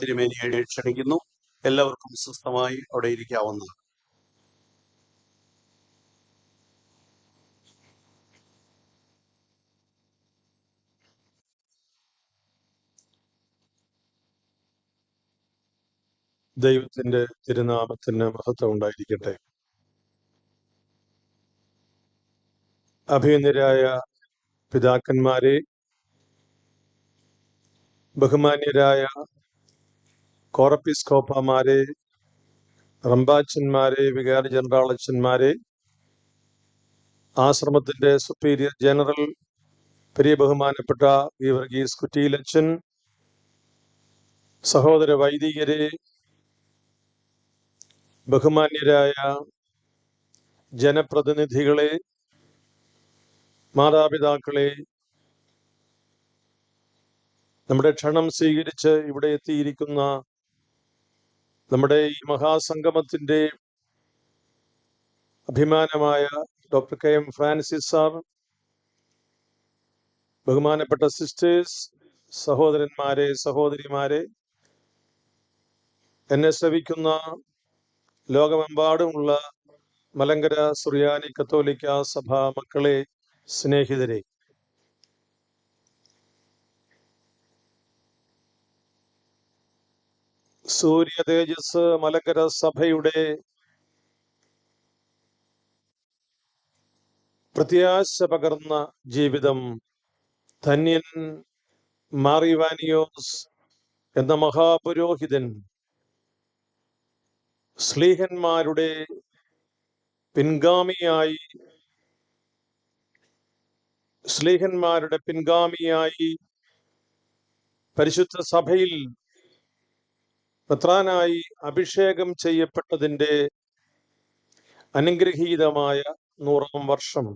തിരുമേനിയെ ക്ഷണിക്കുന്നു എല്ലാവർക്കും സ്വസ്ഥമായി അവിടെ ഇരിക്കാവുന്നതാണ് ദൈവത്തിന്റെ തിരുനാമത്തിന് മഹത്വം ഉണ്ടായിരിക്കട്ടെ. അഭിനന്ദരായ പിതാക്കന്മാരെ ബഹുമാന്യരായ കോറപ്പിസ്കോപ്പമാരെ റംബാച്ചന്മാരെ വികാരി ജനറാളച്ചന്മാരെ ആശ്രമത്തിന്റെ സുപ്പീരിയർ ജനറൽ പ്രിയ ബഹുമാനപ്പെട്ട ഗീവർഗീസ് കുറ്റിയിലച്ചൻ സഹോദര വൈദികരെ ബഹുമാന്യരായ ജനപ്രതിനിധികളെ മാതാപിതാക്കളെ നമ്മുടെ ക്ഷണം സ്വീകരിച്ച് ഇവിടെ എത്തിയിരിക്കുന്ന നമ്മുടെ ഈ മഹാസംഗമത്തിന്റെ അഭിമാനമായ doctor K M Francis sir ബഹുമാനപ്പെട്ട സിസ്റ്റേഴ്സ് സഹോദരന്മാരെ സഹോദരിമാരെ എന്നെ ശ്രവിക്കുന്ന ലോകമെമ്പാടുമുള്ള മലങ്കര സുറിയാനി കത്തോലിക്ക സഭ മക്കളെ സ്നേഹിതരെ സൂര്യ തേജസ് മലക്കര സഭയുടെ പ്രത്യാശ പകർന്ന ജീവിതം. ധന്യൻ മാറിവാനിയോസ് എന്ന മഹാപുരോഹിതൻ സ്ലീഹന്മാരുടെ പിൻഗാമിയായി സ്ലീഹന്മാരുടെ പിൻഗാമിയായി പരിശുദ്ധ സഭയിൽ മെത്രാനായി അഭിഷേകം ചെയ്യപ്പെട്ടതിന്റെ അനുഗ്രഹീതമായ നൂറാം വർഷം.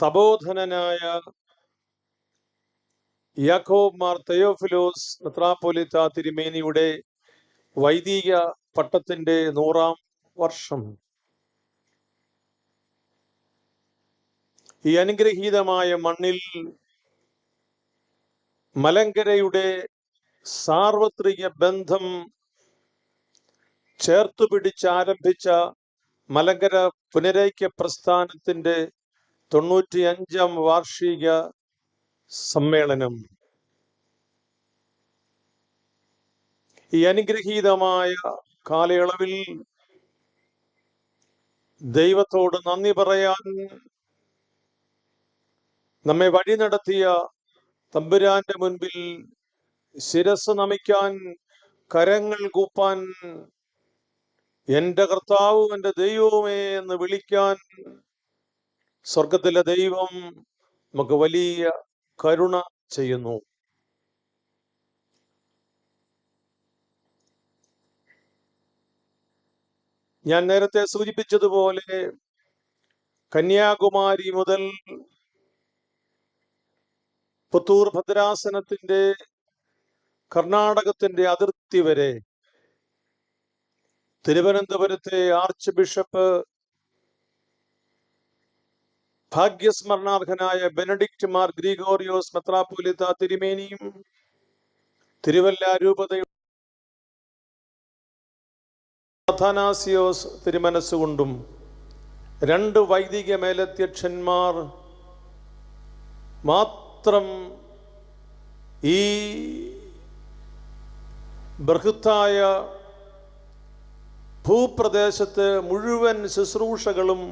തപോധനനായ യാക്കോബ് മാർ തെയോഫിലോസ് മെത്രാപ്പൊലിത്ത തിരുമേനിയുടെ വൈദിക പട്ടത്തിന്റെ നൂറാം വർഷം. ഈ അനുഗ്രഹീതമായ മണ്ണിൽ മലങ്കരയുടെ സാർവത്രിക ബന്ധം ചേർത്തു പിടിച്ചാരംഭിച്ച മലങ്കര പുനരൈക്യ പ്രസ്ഥാനത്തിന്റെ തൊണ്ണൂറ്റി അഞ്ചാം വാർഷിക സമ്മേളനം. ഈ അനുഗ്രഹീതമായ കാലയളവിൽ ദൈവത്തോട് നന്ദി പറയാൻ നമ്മെ വഴി നടത്തിയ തമ്പുരാന്റെ മുൻപിൽ ശിരസ് നമിക്കാൻ കരങ്ങൾ കൂപ്പാൻ എന്റെ കർത്താവ് എന്റെ ദൈവമേ എന്ന് വിളിക്കാൻ സ്വർഗത്തിലെ ദൈവം നമുക്ക് വലിയ കരുണ ചെയ്യുന്നു. ഞാൻ നേരത്തെ സൂചിപ്പിച്ചതുപോലെ കന്യാകുമാരി മുതൽ പുത്തൂർ ഭദ്രാസനത്തിന്റെ കർണാടകത്തിന്റെ അതിർത്തി വരെ തിരുവനന്തപുരത്തെ ആർച്ച് ബിഷപ്പ് ഭാഗ്യസ്മരണാർഹനായ ബെനഡിക്റ്റ് മാർ ഗ്രിഗോറിയോസ് മെത്രാപ്പോലിത്ത തിരുമേനിയും തിരുവല്ല രൂപതയുടെ അഥാനാസിയോസ് തിരുമനസ്സുകൊണ്ടും രണ്ട് വൈദിക മേലധ്യക്ഷന്മാർ മാത്രം ഈ ബൃഹത്തായ ഭൂപ്രദേശത്ത് മുഴുവൻ ശുശ്രൂഷകളും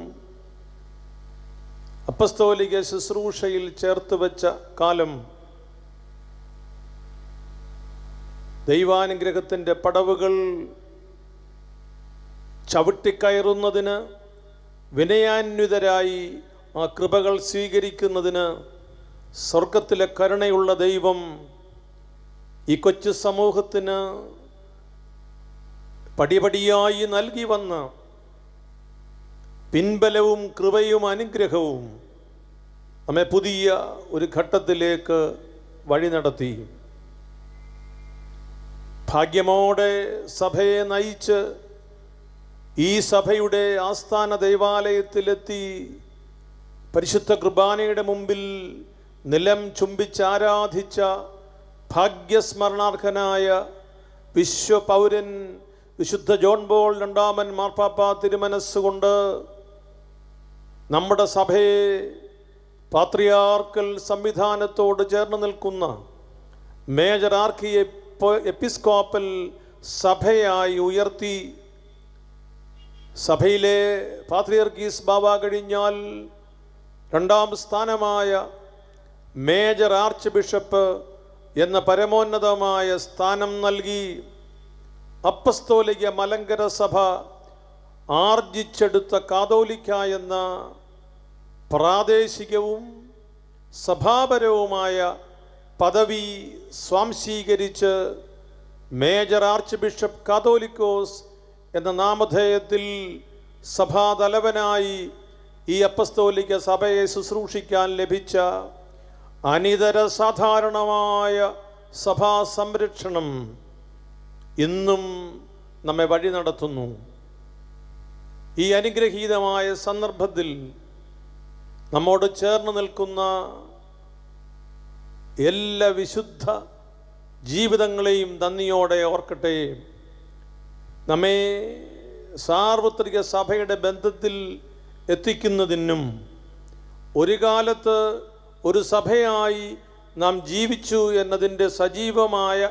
അപ്പസ്തോലിക ശുശ്രൂഷയിൽ ചേർത്ത് വെച്ച കാലം ദൈവാനുഗ്രഹത്തിന്റെ പടവുകൾ ചവിട്ടിക്കയറുന്നതിന് വിനയാന്വിതരായി ആ കൃപകൾ സ്വീകരിക്കുന്നതിന് സ്വർഗത്തിലെ കരുണയുള്ള ദൈവം ഈ കൊച്ചു സമൂഹത്തിന് പടിപടിയായി നൽകി വന്ന പിൻബലവും കൃപയും അനുഗ്രഹവും നമ്മെ പുതിയ ഒരു ഘട്ടത്തിലേക്ക് വഴി നടത്തി. ഭാഗ്യമോടെ സഭയെ നയിച്ച് ഈ സഭയുടെ ആസ്ഥാന ദൈവാലയത്തിലെത്തി പരിശുദ്ധ കുർബാനയുടെ മുമ്പിൽ നിലം ചുംബിച്ചാരാധിച്ച ഭാഗ്യസ്മരണാർഹനായ വിശ്വപൗരൻ വിശുദ്ധ ജോൺ ബോൾ രണ്ടാമൻ മാർപ്പാപ്പ തിരുമനസ്സുകൊണ്ട് നമ്മുടെ സഭയെ പാത്രിയാർക്കൽ സംവിധാനത്തോട് ചേർന്ന് നിൽക്കുന്ന മേജർ ആർക്കി എപ്പിസ്കോപ്പൽ സഭയായി ഉയർത്തി സഭയിലെ പാത്രിയർക്കീസ് ബാബ കഴിഞ്ഞാൽ രണ്ടാം സ്ഥാനമായ മേജർ ആർച്ച് ബിഷപ്പ് എന്ന പരമോന്നതമായ സ്ഥാനം നൽകി അപ്പസ്തോലിക മലങ്കര സഭ ആർജിച്ചെടുത്ത കാതോലിക്ക എന്ന പ്രാദേശികവും സഭാപരവുമായ പദവി സ്വാംശീകരിച്ച് മേജർ ആർച്ച് ബിഷപ്പ് കാതോലിക്കോസ് എന്ന നാമധേയത്തിൽ സഭാതലവനായി ഈ അപ്പസ്തോലിക സഭയെ ശുശ്രൂഷിക്കാൻ ലഭിച്ച അനിതര സാധാരണമായ സഭാ സംരക്ഷണം ഇന്നും നമ്മെ വഴി നടത്തുന്നു. ഈ അനുഗ്രഹീതമായ സന്ദർഭത്തിൽ നമ്മോട് ചേർന്ന് നിൽക്കുന്ന എല്ലാ വിശുദ്ധ ജീവിതങ്ങളെയും നന്ദിയോടെ ഓർക്കട്ടെ. നമ്മെ സാർവത്രിക സഭയുടെ ബന്ധത്തിൽ എത്തിക്കുന്നതിനും ഒരു കാലത്ത് സഭയായി നാം ജീവിച്ചു എന്നതിന്റെ സജീവമായ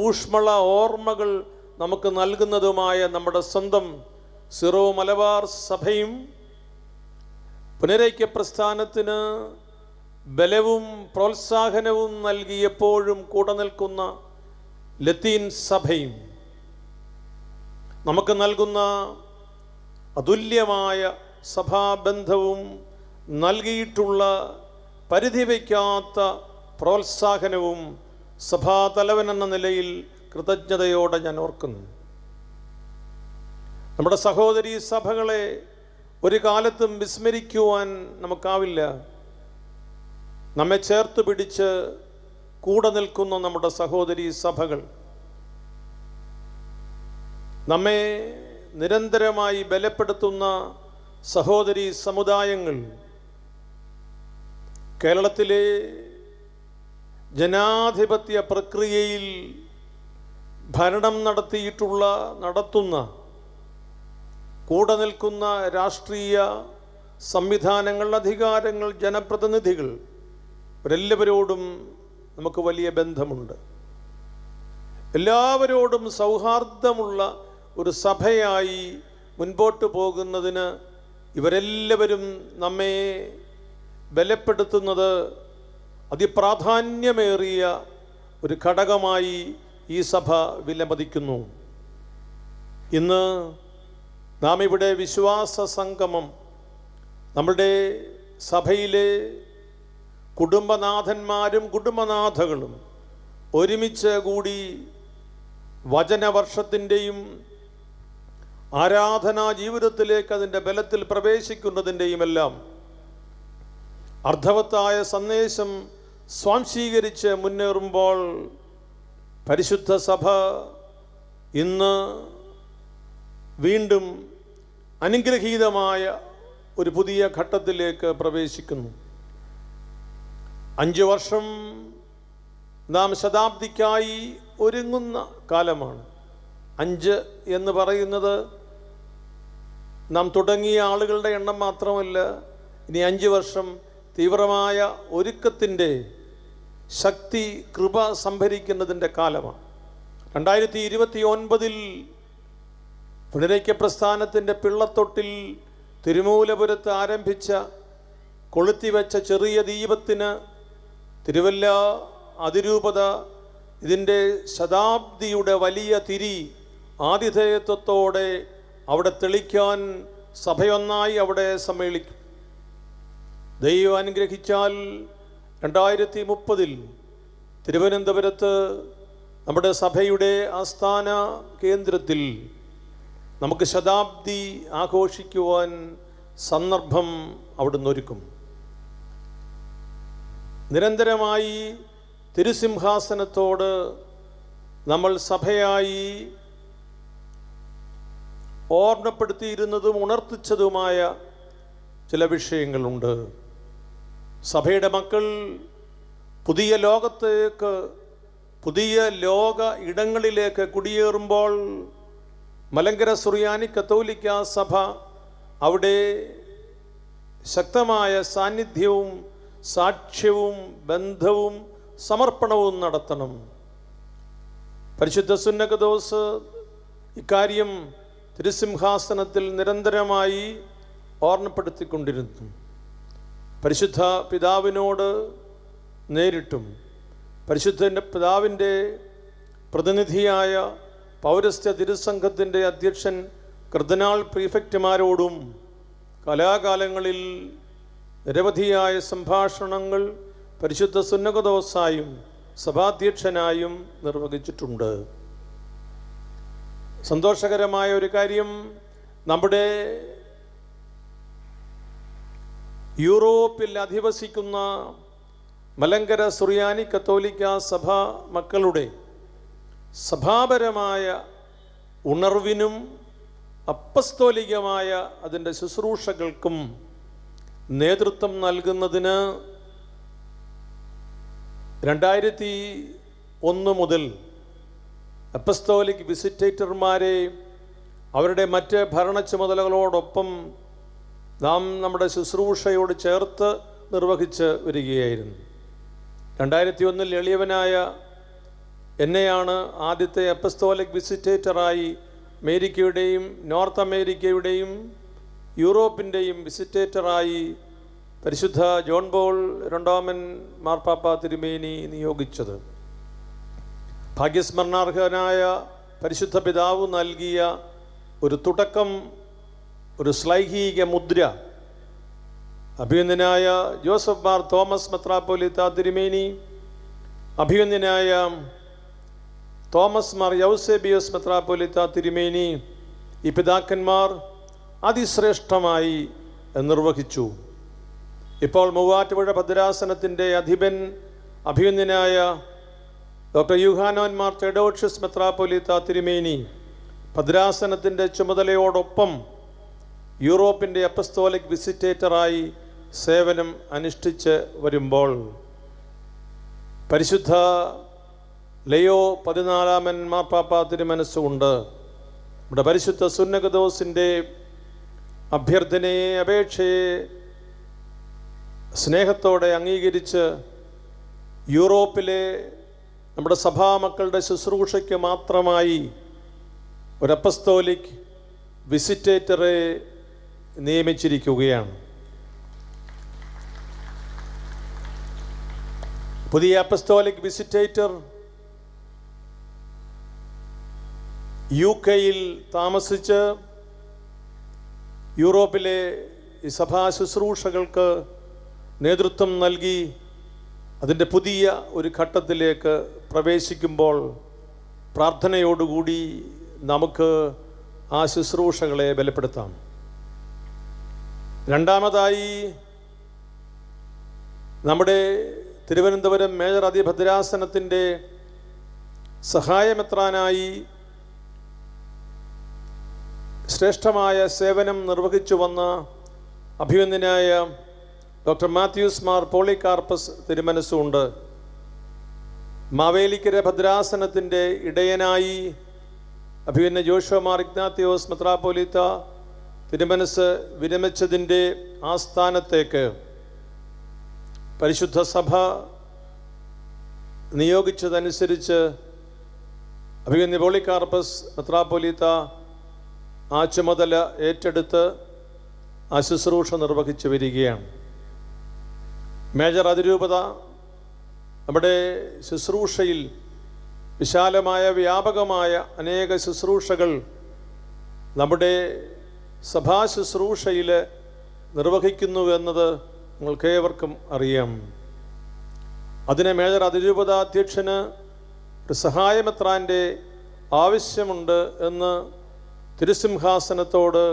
ഊഷ്മള ഓർമ്മകൾ നമുക്ക് നൽകുന്നതുമായ നമ്മുടെ സ്വന്തം സിറോ മലബാർ സഭയും പുനരൈക്യ പ്രസ്ഥാനത്തിന് ബലവും പ്രോത്സാഹനവും നൽകിയപ്പോഴും കൂടെ നിൽക്കുന്ന ലത്തീൻ സഭയും നമുക്ക് നൽകുന്ന അതുല്യമായ സഭാബന്ധവും നൽകിയിട്ടുള്ള പരിധി വയ്ക്കാത്ത പ്രോത്സാഹനവും സഭാതലവൻ എന്ന നിലയിൽ കൃതജ്ഞതയോടെ ഞാൻ ഓർക്കുന്നു. നമ്മുടെ സഹോദരി സഭകളെ ഒരു കാലത്തും വിസ്മരിക്കുവാൻ നമുക്കാവില്ല. നമ്മെ ചേർത്ത് പിടിച്ച് കൂടെ നിൽക്കുന്ന നമ്മുടെ സഹോദരി സഭകൾ. നമ്മെ നിരന്തരമായി ബലപ്പെടുത്തുന്ന സഹോദരി സമുദായങ്ങൾ കേരളത്തിലെ ജനാധിപത്യ പ്രക്രിയയിൽ ഭരണം നടത്തിയിട്ടുള്ള നടത്തുന്ന കൂടെ നിൽക്കുന്ന രാഷ്ട്രീയ സംവിധാനങ്ങൾ അധികാരങ്ങൾ ജനപ്രതിനിധികൾ ഇവരെല്ലാവരോടും നമുക്ക് വലിയ ബന്ധമുണ്ട്. എല്ലാവരോടും സൗഹാർദ്ദമുള്ള ഒരു സഭയായി മുൻപോട്ട് പോകുന്നതിന് ഇവരെല്ലാവരും നമ്മെ ബലപ്പെടുത്തുന്നത് അതിപ്രാധാന്യമേറിയ ഒരു ഘടകമായി ഈ സഭ വിലമതിക്കുന്നു. ഇന്ന് നാം ഇവിടെ വിശ്വാസ സംഗമം നമ്മുടെ സഭയിലെ കുടുംബനാഥന്മാരും കുടുംബനാഥകളും ഒരുമിച്ച് കൂടി വചനവർഷത്തിന്റെയും ആരാധനാ ജീവിതത്തിലേക്ക് അതിന്റെ ബലത്തിൽ പ്രവേശിക്കുന്നതിന്റെയും എല്ലാം അർത്ഥവത്തായ സന്ദേശം സ്വാംശീകരിച്ച് മുന്നേറുമ്പോൾ പരിശുദ്ധ സഭ ഇന്ന് വീണ്ടും അനുഗ്രഹീതമായ ഒരു പുതിയ ഘട്ടത്തിലേക്ക് പ്രവേശിക്കുന്നു. അഞ്ച് വർഷം നാം ശതാബ്ദിക്കായി ഒരുങ്ങുന്ന കാലമാണ്. അഞ്ച് എന്ന് പറയുന്നത് നാം തുടങ്ങിയ ആളുകളുടെ എണ്ണം മാത്രമല്ല ഇനി അഞ്ച് വർഷം തീവ്രമായ ഒരുക്കത്തിന്റെ ശക്തി കൃപ സംഭരിക്കുന്നതിന്റെ കാലമാണ്. രണ്ടായിരത്തി ഇരുപത്തി ഒൻപതിൽ പുനരൈക്യ പ്രസ്ഥാനത്തിന്റെ പിള്ളത്തൊട്ടിൽ തിരുമൂലപുരത്ത് ആരംഭിച്ച കൊളുത്തിവെച്ച ചെറിയ ദീപത്തിന് തിരുവല്ല അതിരൂപത ഇതിന്റെ ശതാബ്ദിയുടെ വലിയ തിരി ആതിഥേയത്വത്തോടെ അവിടെ തെളിക്കാൻ സഭയൊന്നായി അവിടെ സമ്മേളിക്കും. ദൈവം അനുഗ്രഹിച്ചാൽ രണ്ടായിരത്തി മുപ്പതിൽ തിരുവനന്തപുരത്ത് നമ്മുടെ സഭയുടെ ആസ്ഥാന കേന്ദ്രത്തിൽ നമുക്ക് ശതാബ്ദി ആഘോഷിക്കുവാൻ സന്ദർഭം അവിടുന്ന് ഒരുക്കും. നിരന്തരമായി തിരുസിംഹാസനത്തോട് നമ്മൾ സഭയായി ഓർമ്മപ്പെടുത്തിയിരുന്നതും ഉണർത്തിച്ചതുമായ ചില വിഷയങ്ങളുണ്ട്. സഭയുടെ മക്കൾ പുതിയ ലോകത്തേക്ക് പുതിയ ലോക ഇടങ്ങളിലേക്ക് കുടിയേറുമ്പോൾ മലങ്കര സുറിയാനി കത്തോലിക്ക സഭ അവിടെ ശക്തമായ സാന്നിധ്യവും സാക്ഷ്യവും ബന്ധവും സമർപ്പണവും നടത്തണം. പരിശുദ്ധ സുന്നകദോസ് ഇക്കാര്യം തിരുസിംഹാസനത്തിൽ നിരന്തരമായി ഓർമ്മപ്പെടുത്തിക്കൊണ്ടിരുന്നു. പരിശുദ്ധ പിതാവിനോട് നേരിട്ടും പരിശുദ്ധ പിതാവിന്റെ പ്രതിനിധിയായ പൗരസ്ത്യ തിരുസംഘത്തിന്റെ അധ്യക്ഷൻ കർദിനാൾ പ്രീഫക്റ്റുമാരോടും കലാകാലങ്ങളിൽ നിരവധിയായ സംഭാഷണങ്ങൾ പരിശുദ്ധ സുന്നകദോസായും സഭാധ്യക്ഷനായും നിർവഹിച്ചിട്ടുണ്ട്. സന്തോഷകരമായ ഒരു കാര്യം നമ്മുടെ യൂറോപ്പിൽ അധിവസിക്കുന്ന മലങ്കര സുറിയാനി കത്തോലിക്ക സഭ മക്കളുടെ സഭാപരമായ ഉണർവിനും അപ്പസ്തോലികമായ അതിന്റെ ശുശ്രൂഷകൾക്കും നേതൃത്വം നൽകുന്നതിന് രണ്ടായിരത്തി ഒന്ന് മുതൽ അപ്പസ്തോലിക് വിസിറ്റേറ്റർമാരെ അവരുടെ മറ്റ് ഭരണ ചുമതലകളോടൊപ്പം നാം നമ്മുടെ ശുശ്രൂഷയോട് ചേർത്ത് നിർവഹിച്ച് വരികയായിരുന്നു. രണ്ടായിരത്തി ഒന്നിൽ എളിയവനായ എന്നെയാണ് ആദ്യത്തെ എപ്പസ്തോലിക് വിസിറ്റേറ്ററായി അമേരിക്കയുടെയും നോർത്ത് അമേരിക്കയുടെയും യൂറോപ്പിന്റെയും വിസിറ്റേറ്ററായി പരിശുദ്ധ ജോൺ ബോൾ രണ്ടാമൻ മാർപ്പാപ്പ തിരുമേനി നിയോഗിച്ചത്. ഭാഗ്യസ്മരണാർഹനായ പരിശുദ്ധ പിതാവ് നൽകിയ ഒരു തുടക്കം ഒരു ശ്ലൈഹിക മുദ്ര. അഭിനന്ദനായ ജോസഫ് മാർ തോമസ് മെത്രാപ്പോലിത്ത തിരുമേനി. അഭിനന്ദനായ തോമസ് മാർ യൗസേബിയോസ് മെത്രാപ്പോലിത്ത തിരുമേനി. ഈ പിതാക്കന്മാർ അതിശ്രേഷ്ഠമായി നിർവഹിച്ചു. ഇപ്പോൾ മൂവാറ്റുപുഴ ഭദ്രാസനത്തിന്റെ അധിപൻ അഭിനന്ദനായ ഡോക്ടർ യുഹാനോൻ മാർ തെഡോഷ്യസ് മെത്രാപ്പൊലിത്ത തിരുമേനി. ഭദ്രാസനത്തിന്റെ ചുമതലയോടൊപ്പം യൂറോപ്പിന്റെ അപ്പസ്തോലിക് വിസിറ്റേറ്ററായി സേവനം അനുഷ്ഠിച്ച് വരുമ്പോൾ പരിശുദ്ധ ലയോ പതിനാലാമൻ മാർപ്പാപ്പ തിരുമനസ്സുകൊണ്ട് നമ്മുടെ പരിശുദ്ധ സുന്നകദോസിന്റെ അഭ്യർത്ഥനയെ അപേക്ഷയെ സ്നേഹത്തോടെ അംഗീകരിച്ച് യൂറോപ്പിലെ നമ്മുടെ സഭാമക്കളുടെ ശുശ്രൂഷയ്ക്ക് മാത്രമായി ഒരു വിസിറ്റേറ്ററെ നിയമിച്ചിരിക്കുകയാണ്. പുതിയ അപ്പസ്തോലിക് വിസിറ്റേറ്റർ യു കെയിൽ താമസിച്ച് യൂറോപ്പിലെ സഭാ ശുശ്രൂഷകൾക്ക് നേതൃത്വം നൽകി അതിന്റെ പുതിയ ഒരു ഘട്ടത്തിലേക്ക് പ്രവേശിക്കുമ്പോൾ പ്രാർത്ഥനയോടുകൂടി നമുക്ക് ആ ശുശ്രൂഷകളെ ബലപ്പെടുത്താം. രണ്ടാമതായി നമ്മുടെ തിരുവനന്തപുരം മേജർ അതിഭദ്രാസനത്തിന്റെ സഹായമെത്രാനായി ശ്രേഷ്ഠമായ സേവനം നിർവഹിച്ചു വന്ന അഭിവന്ദനായ ഡോക്ടർ മാത്യൂസ് മാർ പോളികാർപ്പസ് തിരുമനസ്സുണ്ട് മാവേലിക്കര ഭദ്രാസനത്തിന്റെ ഇടയനായി അഭിവന്യ ജോഷോ മാർ ഇഗ്നാത്തിയോസ് മെത്രാപ്പോലിത്ത തിരുമനസ് വിരമിച്ചതിന്റെ ആസ്ഥാനത്തേക്ക് പരിശുദ്ധ സഭ നിയോഗിച്ചതനുസരിച്ച് അഭിനന്ദ പോളികാർപ്പസ് മെത്രാപ്പോലിത്ത ആ ചുമതല ഏറ്റെടുത്ത് ആ ശുശ്രൂഷ നിർവഹിച്ചു വരികയാണ്. മേജർ അതിരൂപത നമ്മുടെ ശുശ്രൂഷയിൽ വിശാലമായ വ്യാപകമായ അനേക ശുശ്രൂഷകൾ നമ്മുടെ സഭാ ശുശ്രൂഷയിൽ നിർവഹിക്കുന്നു എന്നത് നിങ്ങൾക്കേവർക്കും അറിയാം. അതിനെ മേജർ അതിരൂപത അധ്യക്ഷന് ഒരു സഹായമെത്രാന്റെ ആവശ്യമുണ്ട് എന്ന് തിരുസിംഹാസനത്തോട്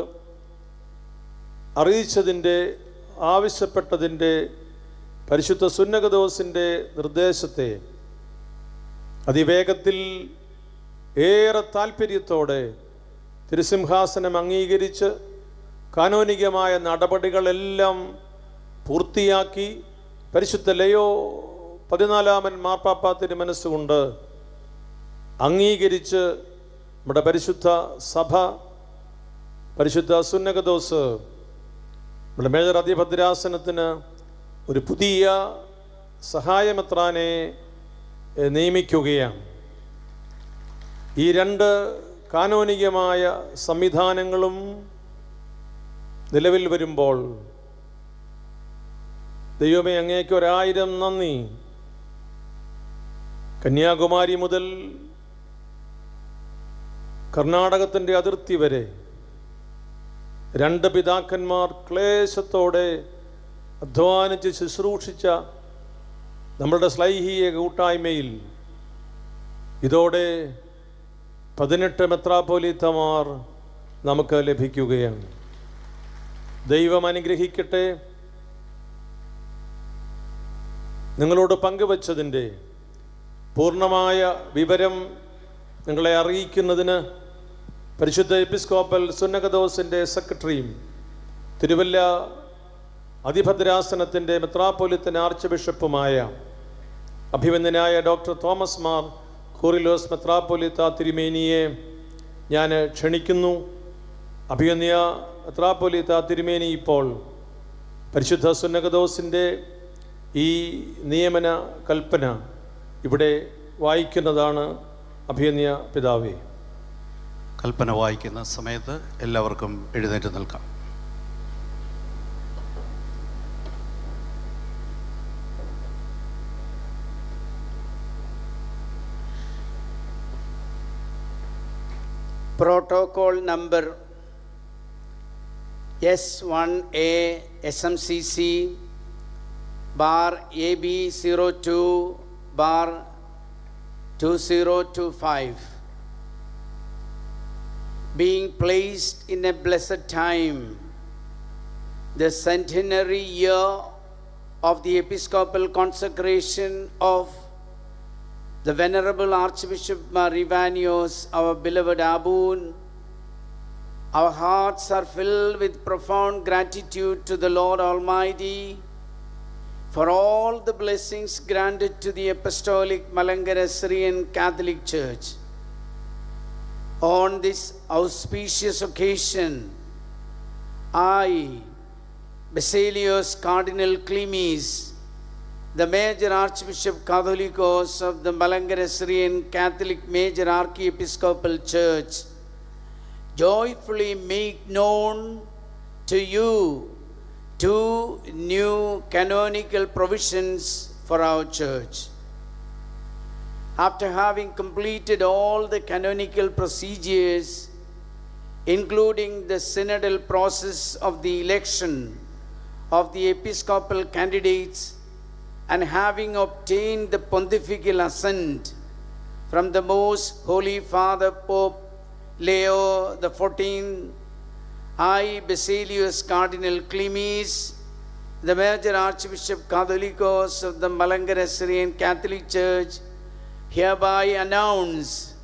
അറിയിച്ചതിന്റെ ആവശ്യപ്പെട്ടതിന്റെ പരിശുദ്ധ സുന്നകദോസിന്റെ നിർദ്ദേശത്തെ അതിവേഗത്തിൽ ഏറെ താല്പര്യത്തോടെ തിരുസിംഹാസനം അംഗീകരിച്ച് കാനോനികമായ നടപടികളെല്ലാം പൂർത്തിയാക്കി പരിശുദ്ധ ലയോ പതിനാലാമൻ മാർപ്പാപ്പ തിരുമനസ്സുകൊണ്ട് അംഗീകരിച്ച് നമ്മുടെ പരിശുദ്ധ സഭ പരിശുദ്ധ സുന്നകദോസ് നമ്മുടെ മേജർ അധിപദ്രാസനത്തിന് ഒരു പുതിയ സഹായമെത്രാനെ നിയമിക്കുകയാണ്. ഈ രണ്ട് കാനോനികമായ സംവിധാനങ്ങളും നിലവിൽ വരുമ്പോൾ ദൈവമേ അങ്ങേക്ക് ഒരായിരം നന്ദി. കന്യാകുമാരി മുതൽ കർണാടകത്തിന്റെ അതിർത്തി വരെ രണ്ട് പിതാക്കന്മാർ ക്ലേശത്തോടെ അധ്വാനിച്ച് ശുശ്രൂഷിച്ച നമ്മളുടെ സ്ലൈഹീയ കൂട്ടായ്മയിൽ ഇതോടെ പതിനെട്ട് മെത്രാപ്പോലീത്തമാർ നമുക്ക് ലഭിക്കുകയാണ്. ദൈവം അനുഗ്രഹിക്കട്ടെ. നിങ്ങളോട് പങ്കുവച്ചതിന്റെ പൂർണമായ വിവരം നിങ്ങളെ അറിയിക്കുന്നതിന് പരിശുദ്ധ എപ്പിസ്കോപ്പൽ സുന്നകദോസിന്റെ സെക്രട്ടറിയും തിരുവല്ല അതിഭദ്രാസനത്തിന്റെ മെത്രാപ്പൊലിത്തൻ ആർച്ച് ബിഷപ്പുമായ അഭിവന്ദനായ ഡോക്ടർ തോമസ് മാർ കൂറിലോസ് മെത്രാപ്പൊലിത്ത തിരുമേനിയെ ഞാൻ ക്ഷണിക്കുന്നു. അഭിയന്നിയ മെത്രാപ്പൊലിത്ത തിരുമേനി ഇപ്പോൾ പരിശുദ്ധ സുന്നകദോസിന്റെ ഈ നിയമന കൽപ്പന ഇവിടെ വായിക്കുന്നതാണ് അഭിയന്നിയ പിതാവേ. കൽപ്പന വായിക്കുന്ന സമയത്ത് എല്ലാവർക്കും എഴുന്നേറ്റ് നിൽക്കാം. Protocol number S1A SMCC bar AB02 bar 2025 being placed in a blessed time the centenary year of the episcopal consecration of the Venerable Archbishop Marivanios, our beloved Aboon, our hearts are filled with profound gratitude to the Lord Almighty for all the blessings granted to the Apostolic Malankara Syrian Catholic Church. On this auspicious occasion, I, Basilios Cardinal Clemes, the Major Archbishop Catholicos of the Malankara Syrian Catholic Major Archiepiscopal Church, joyfully make known to you two new canonical provisions for our church. After having completed all the canonical procedures, including the synodal process of the election of the episcopal candidates, and having obtained the pontifical assent from the most holy Father Pope Leo the XIV, I, Basilius Cardinal Clemes, the Major Archbishop Catholicos of the Malankara Syrian Catholic Church, hereby announce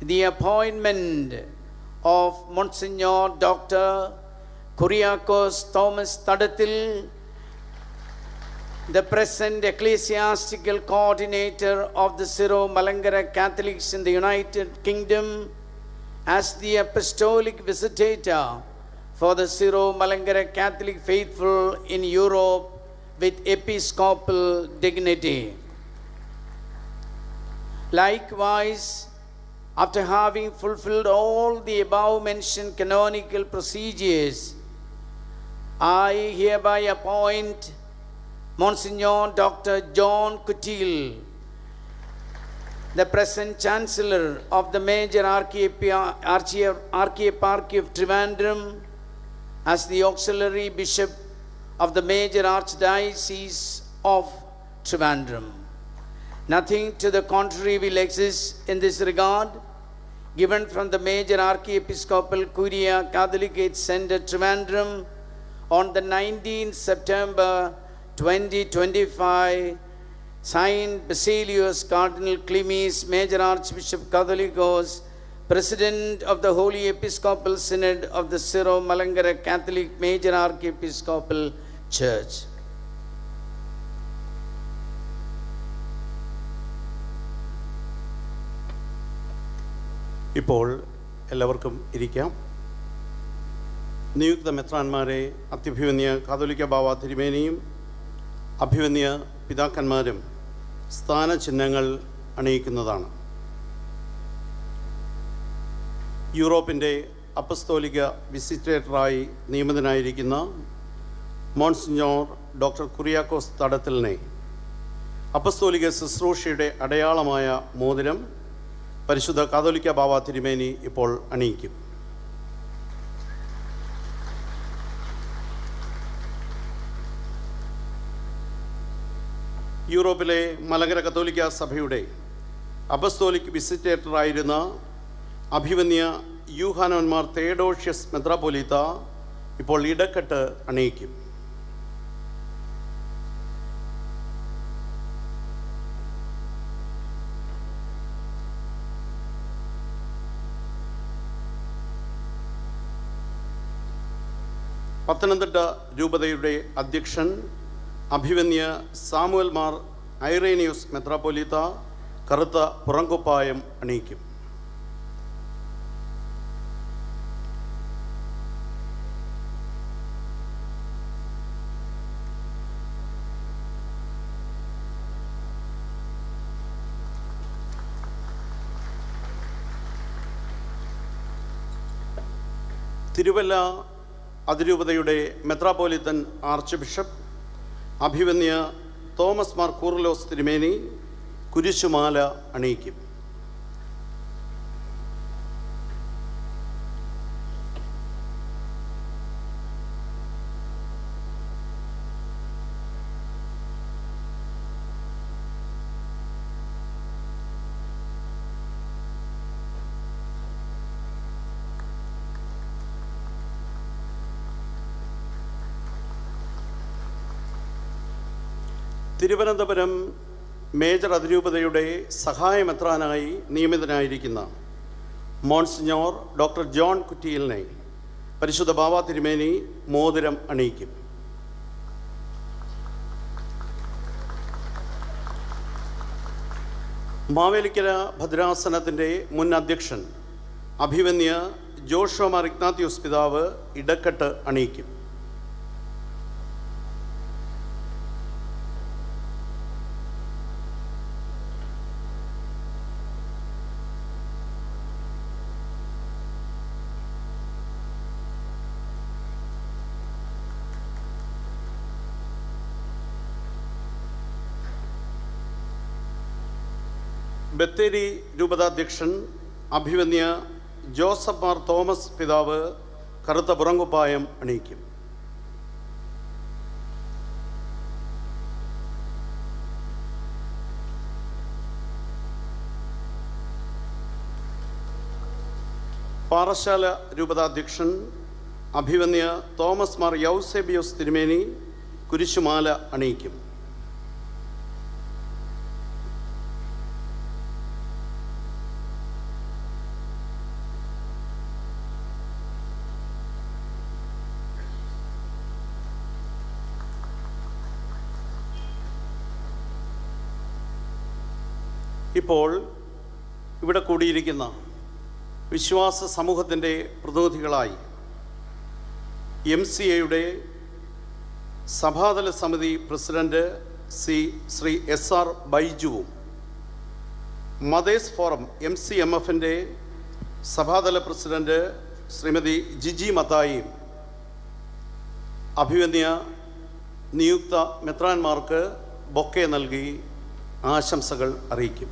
the appointment of Monsignor Dr. Kuriakos Thomas Tadatil the present ecclesiastical coordinator of the Syro Malangara Catholics in the United Kingdom as the apostolic visitator for the Syro Malangara Catholic faithful in Europe with episcopal dignity. Likewise, after having fulfilled all the above mentioned canonical procedures, I hereby appoint Monsignor Dr. John Kutil, the present Chancellor of the Major Archieparchy of Trivandrum, as the Auxiliary Bishop of the Major Archdiocese of Trivandrum. Nothing to the contrary will exist in this regard, given from the Major Archiepiscopal Curia Catholicate Center Trivandrum on the 19th September 2025, signed Basilius Cardinal Clemes, Major Archbishop Catholicos, President of the Holy Episcopal Synod of the Syro Malangara Catholic Major Archiepiscopal Church. ഇപ്പോൾ എല്ലാവർക്കും ഇരിക്കാം നിയുക്ത മെത്രാന്മാരെ അത്യഭിവന്യ കാതോലിക്ക ബാവ തിരുമേനിയും അഭിവന്യ പിതാക്കന്മാരും സ്ഥാനചിഹ്നങ്ങൾ അണിയിക്കുന്നതാണ്. യൂറോപ്പിന്റെ അപ്പസ്തോലിക വിസിറ്റേറ്ററായി നിയമിതനായിരിക്കുന്ന മോൺസിഞ്ഞോർ ഡോക്ടർ കുറിയാക്കോസ് തടത്തിലിനെ അപ്പസ്തോലിക ശുശ്രൂഷയുടെ അടയാളമായ മോതിരം പരിശുദ്ധ കാതോലിക്ക ബാവാ തിരുമേനി ഇപ്പോൾ അണിയിക്കും. യൂറോപ്പിലെ മലങ്കര കത്തോലിക്ക സഭയുടെ അപസ്തോലിക് വിസിറ്റേറ്ററായിരുന്ന അഭിമന്യ യൂഹാനോന്മാർ തേഡോഷ്യസ് മെത്രാപോലീത്ത ഇപ്പോൾ ഇടക്കെട്ട് അണിയിക്കും. പത്തനംതിട്ട രൂപതയുടെ അധ്യക്ഷൻ അഭിവന്യ സാമുവൽ മാർ ഐറേനിയൂസ് മെത്രാപ്പൊലീത്ത കറുത്ത പുറങ്കുപ്പായം അണിയിക്കും. തിരുവല്ല അതിരൂപതയുടെ മെത്രാപ്പോലിത്തൻ ആർച്ച് ബിഷപ്പ് അഭിവന്യ തോമസ് മാർ കൂറലോസ് തിരുമേനി കുരിശുമാല അണിയിക്കും. തിരുവനന്തപുരം മേജർ അതിരൂപതയുടെ സഹായമെത്രാനായി നിയമിതനായിരിക്കുന്ന മോൺസിഞ്ഞോർ ഡോക്ടർ ജോൺ കുറ്റിയിലിനെ പരിശുദ്ധ ബാബ തിരുമേനി മോതിരം അണിയിക്കും. മാവേലിക്കര ഭദ്രാസനത്തിന്റെ മുൻ അധ്യക്ഷൻ അഭിവന്യ ജോഷോമാർ ഇഗ്നാത്യൂസ് പിതാവ് ഇടക്കെട്ട് അണിയിക്കും. ബത്തേരി രൂപതാധ്യക്ഷൻ അഭിമന്യ ജോസഫ് മാർ തോമസ് പിതാവ് കറുത്ത പുറങ്കുപ്പായം അണിയിക്കും. പാറശാല രൂപതാധ്യക്ഷൻ അഭിമന്യ തോമസ് മാർ യൗസേബിയോസ് തിരുമേനി കുരിശുമാല അണിയിക്കും. ഇപ്പോൾ ഇവിടെ കൂടിയിരിക്കുന്ന വിശ്വാസ സമൂഹത്തിന്റെ പ്രതിനിധികളായി എം സി എയുടെ സഭാതല സമിതി president C Shri S R ബൈജുവും mothers forum M C M എഫിന്റെ സഭാതല പ്രസിഡന്റ് ശ്രീമതി ജിജി മത്തായിയും അഭിവന്യ നിയുക്ത മെത്രാന്മാർക്ക് ബൊക്കെ നൽകി ആശംസകൾ അറിയിക്കും.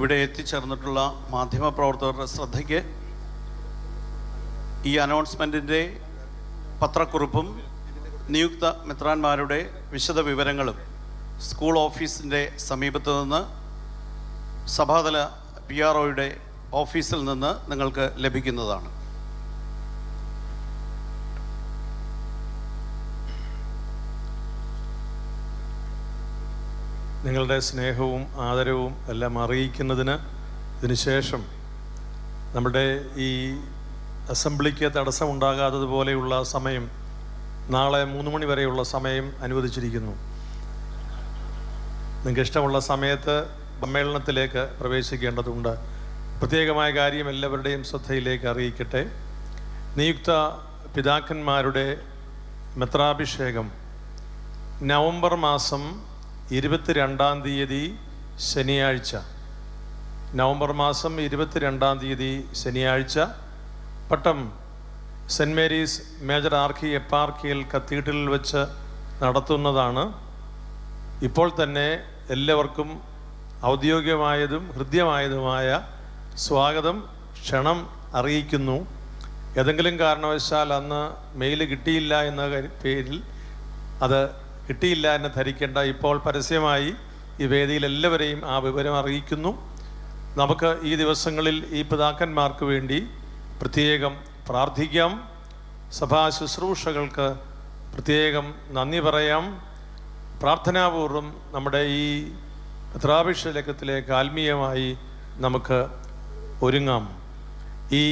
ഇവിടെ എത്തിച്ചേർന്നിട്ടുള്ള മാധ്യമപ്രവർത്തകരുടെ ശ്രദ്ധയ്ക്ക് ഈ അനൗൺസ്മെന്റിന്റെ പത്രക്കുറിപ്പും നിയുക്ത മെത്രാന്മാരുടെ വിശദ വിവരങ്ങളും സ്കൂൾ ഓഫീസിന്റെ സമീപത്ത് നിന്ന് സഭാതല പി ആർ ഒയുടെ ഓഫീസിൽ നിന്ന് നിങ്ങൾക്ക് ലഭിക്കുന്നതാണ്. നിങ്ങളുടെ സ്നേഹവും ആദരവും എല്ലാം അറിയിക്കുന്നതിന് ഇതിനുശേഷം നമ്മുടെ ഈ അസംബ്ലിക്ക് തടസ്സമുണ്ടാകാത്തതുപോലെയുള്ള സമയം നാളെ മൂന്ന് മണി വരെയുള്ള സമയം അനുവദിച്ചിരിക്കുന്നു. നിങ്ങൾക്ക് ഇഷ്ടമുള്ള സമയത്ത് സമ്മേളനത്തിലേക്ക് പ്രവേശിക്കേണ്ടതുണ്ട്. പ്രത്യേകമായ കാര്യം എല്ലാവരുടെയും ശ്രദ്ധയിലേക്ക് അറിയിക്കട്ടെ. നിയുക്ത പിതാക്കന്മാരുടെ മെത്രാഭിഷേകം നവംബർ മാസം ഇരുപത്തിരണ്ടാം തീയതി ശനിയാഴ്ച. നവംബർ മാസം ഇരുപത്തിരണ്ടാം തീയതി ശനിയാഴ്ച. Pattom saint Mary's major archeparchial കത്തീഡ്രലിൽ വെച്ച് നടത്തുന്നതാണ്. ഇപ്പോൾ തന്നെ എല്ലാവർക്കും ഔദ്യോഗികമായതും ഹൃദ്യമായതുമായ സ്വാഗതം ക്ഷണം അറിയിക്കുന്നു. ഏതെങ്കിലും കാരണവശാൽ അന്ന് മെയിൽ കിട്ടിയില്ല എന്ന പേരിൽ അത് കിട്ടിയില്ല എന്ന് ധരിക്കേണ്ട ഇപ്പോൾ പരസ്യമായി ഈ വേദിയിൽ എല്ലാവരെയും ആ വിവരം അറിയിക്കുന്നു. നമുക്ക് ഈ ദിവസങ്ങളിൽ ഈ പിതാക്കന്മാർക്ക് വേണ്ടി പ്രത്യേകം പ്രാർത്ഥിക്കാം. സഭാ ശുശ്രൂഷകൾക്ക് പ്രത്യേകം നന്ദി പറയാം. പ്രാർത്ഥനാപൂർവം നമ്മുടെ ഈ പത്രാഭിഷേകത്തിലേക്ക് ആത്മീയമായി നമുക്ക് ഒരുങ്ങാം. ഈ